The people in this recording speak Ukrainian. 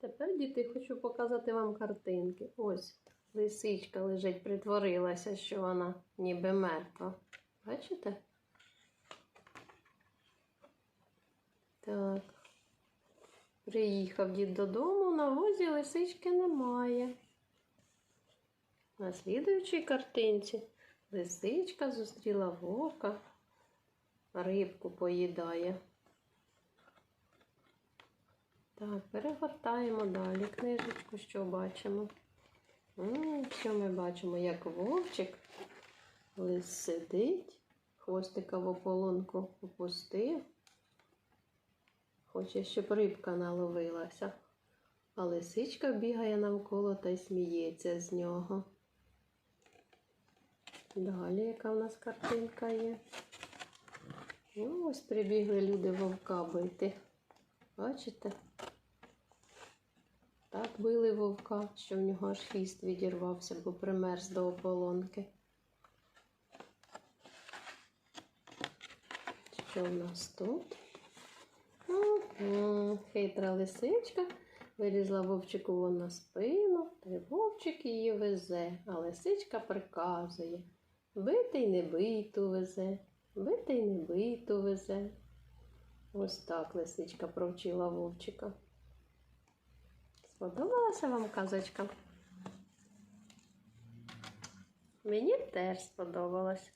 Тепер, діти, хочу показати вам картинки. Ось лисичка лежить, притворилася, що вона ніби мертва. Бачите? Так. Приїхав дід додому, на возі лисички немає. На слідуючій картинці лисичка зустріла вовка, рибку поїдає. Так, перегортаємо далі книжечку, що бачимо. М, Що ми бачимо, як вовчик лис сидить, хвостика в ополонку опустив. Хоче, щоб рибка наловилася. А лисичка бігає навколо та й сміється з нього. Далі, яка в нас картинка є? Ось прибігли люди вовка бити. Бачите? Так били вовка, що в нього аж хвіст відірвався, бо примерз до ополонки. Що в нас тут? М, Хитра лисичка вилізла вовчику вон на спину, та й вовчик її везе, а лисичка приказує. Бити й не биту везе, бити не биту везе. Ось так лисичка провчила вовчика. Сподобалася вам казочка? Мені теж сподобалась.